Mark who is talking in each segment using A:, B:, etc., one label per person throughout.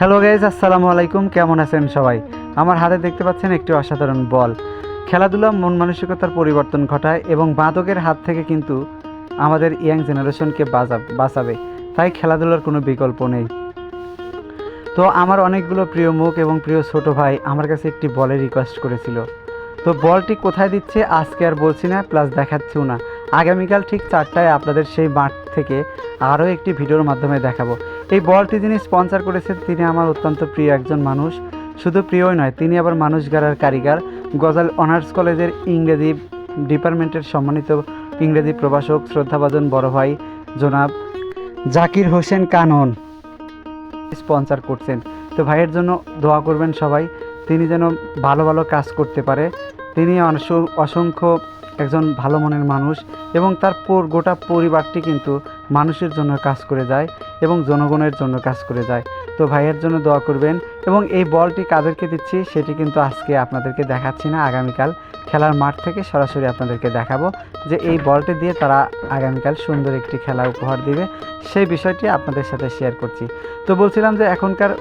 A: Hello guys আসসালামু আলাইকুম। কেমন আছেন সবাই? আমার হাতে দেখতে পাচ্ছেন একটি অসাধারণ বল। খেলাধুলা মন মানসিকতার পরিবর্তন ঘটায় এবং বাঁধকের হাত থেকে কিন্তু আমাদের ইয়াং জেনারেশনকে বাঁচা- বাঁচাবে। তাই খেলাধুলার কোনো বিকল্প নেই। তো আমার অনেকগুলো প্রিয় মুখ এবং প্রিয় ছোট ভাই আমার কাছে একটি বলের রিকোয়েস্ট করেছিল। তো বলটি কোথায় দিচ্ছে আজকে আর বলছি না প্লাস দেখাচ্ছিও না। আগামীকাল ঠিক চারটায় আপনাদের সেই মাঠ থেকে আরও একটি ভিডিওর মাধ্যমে দেখাবো। এই বলটি যিনি স্পন্সর করেছেন, তিনি আমার অত্যন্ত প্রিয় একজন মানুষ। শুধু প্রিয়ই নয়, তিনি আবার মানুষ গাড়ার কারিগর। গজাল অনার্স কলেজের ইংরেজি ডিপার্টমেন্টের সম্মানিত ইংরেজি প্রভাষক শ্রদ্ধাভাজন বড় ভাই, জনাব জাকির হোসেন কানন স্পন্সার করছেন। তো ভাইয়ের জন্য দোয়া করবেন সবাই, তিনি যেন ভালো ভালো কাজ করতে পারে। তিনি অসংখ্য একজন ভালো মনের মানুষ এবং তার গোটা পরিবারটি কিন্তু মানুষের জন্য কাজ করে যায় এবং জনগণের জন্য কাজ করে যায়। তো ভাইয়ের জন্য দোয়া করবেন এবং এই বলটি কাদেরকে দিচ্ছি, সেটি কিন্তু আজকে আপনাদেরকে দেখাচ্ছি না। আগামীকাল খেলার মাঠ থেকে সরাসরি আপনাদেরকে দেখাবো যে এই বলটি দিয়ে তারা আগামীকাল সুন্দর একটি খেলা উপহার দিবে। সেই বিষয়টি আপনাদের সাথে শেয়ার করছি। তো বলছিলাম যে এখনকার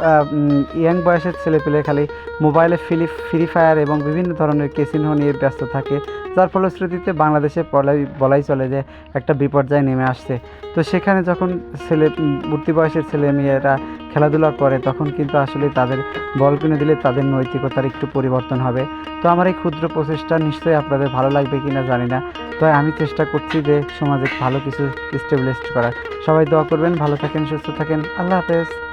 A: ইয়াং বয়সের ছেলেপেলে খালি মোবাইলে ফিলি, ফ্রি ফায়ার এবং বিভিন্ন ধরনের কেসিনো নিয়ে ব্যস্ত থাকে, যার ফলশ্রুতিতে বাংলাদেশে বলাই বলাই চলে যে একটা বিপর্যয় নেমে আসছে। তো সেখানে যখন ছেলে উঠতি বয়সের ছেলে মেয়েরা খেলাধুলা করে, তখন কিন্তু আসলে তাদের বল কিনে দিলে তাদের নৈতিকতার একটু পরিবর্তন হবে। তো আমার এই ক্ষুদ্র প্রচেষ্টা নিশ্চয়ই আপনাদের ভালো লাগবে কি না জানি না। তো আমি চেষ্টা করছি যে সমাজে ভালো কিছু স্টেবলিশ করার। সবাই দোয়া করবেন, ভালো থাকেন, সুস্থ থাকেন। আল্লাহ হাফেজ।